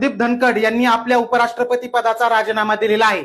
जगदीप धनखड यांनी आपल्या उपराष्ट्रपती पदाचा राजीनामा दिलेला आहे.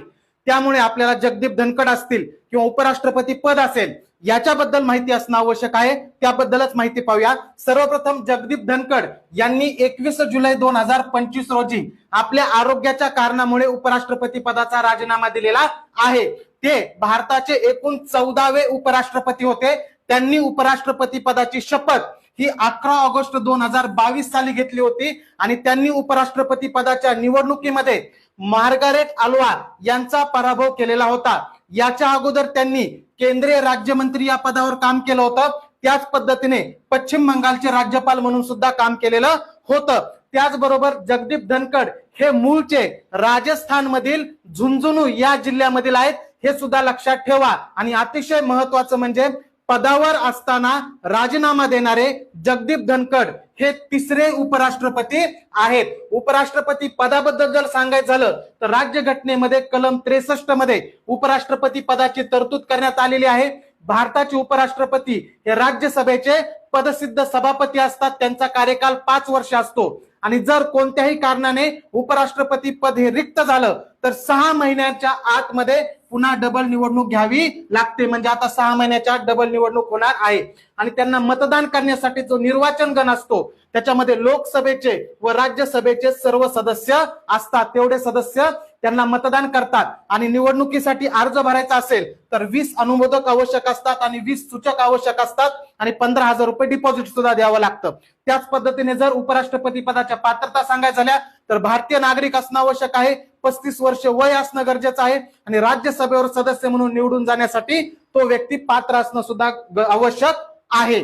त्यामुळे आपल्याला जगदीप धनखड असतील किंवा उपराष्ट्रपती पद असेल याच्याबद्दल माहिती असणं आवश्यक आहे. त्याबद्दलच माहिती पाहूया. सर्वप्रथम जगदीप धनखड यांनी एकवीस जुलै दोन हजार पंचवीस रोजी आपल्या आरोग्याच्या कारणामुळे उपराष्ट्रपती पदाचा राजीनामा दिलेला आहे. ते भारताचे एकूण चौदावे उपराष्ट्रपती होते. त्यांनी उपराष्ट्रपती पदाची शपथ ही अकरा ऑगस्ट दोन हजार बावीस साली घेतली होती आणि त्यांनी उपराष्ट्रपती पदाच्या निवडणुकीमध्ये मार्गारेट आल्वा यांचा पराभव केलेला होता. याच्या अगोदर त्यांनी केंद्रीय राज्यमंत्री या पदावर काम केलं होतं. त्याच पद्धतीने पश्चिम बंगालचे राज्यपाल म्हणून सुद्धा काम केलेलं होतं. त्याचबरोबर जगदीप धनखड हे मूळचे राजस्थान मधील झुंझुनू या जिल्ह्यामधील आहेत हे सुद्धा लक्षात ठेवा. आणि अतिशय महत्वाचं म्हणजे पदावर असताना राजीनामा देणारे जगदीप धनखड हे तिसरे उपराष्ट्रपती आहेत. उपराष्ट्रपती पदाबद्दल जर सांगायचं झालं तर राज्यघटनेमध्ये कलम त्रेसष्टमध्ये उपराष्ट्रपती पदाची तरतूद करण्यात आलेली आहे. भारताचे उपराष्ट्रपती हे राज्यसभेचे पदसिद्ध सभापती असतात. त्यांचा कार्यकाल पाच वर्ष असतो. आणि जर कोणत्याही कारणाने उपराष्ट्रपती पद हे रिक्त झालं तर सहा महिन्याच्या आतमध्ये पुन्हा डबल निवडणूक घ्यावी लागते. म्हणजे आता सहा महिन्याच्या डबल निवडणूक होणार आहे. आणि त्यांना मतदान करण्यासाठी जो निर्वाचन गण असतो त्याच्यामध्ये लोकसभेचे व राज्यसभेचे सर्व सदस्य असतात. तेवढे सदस्य त्यांना मतदान करतात. आणि निवडणुकीसाठी अर्ज भरायचा असेल तर वीस अनुमोदक आवश्यक असतात आणि वीस सूचक आवश्यक असतात. आणि पंधरा हजार रुपये डिपॉझिट सुद्धा द्यावं लागतं. त्याच पद्धतीने जर उपराष्ट्रपती पदाच्या पात्रता सांगायच्या झाल्या तर भारतीय नागरिक असणं आवश्यक आहे. पस्तीस वर्ष वय असणं गरजेचं आहे आणि राज्यसभेवर सदस्य म्हणून निवडून जाण्यासाठी तो व्यक्ती पात्र असणं सुद्धा आवश्यक आहे.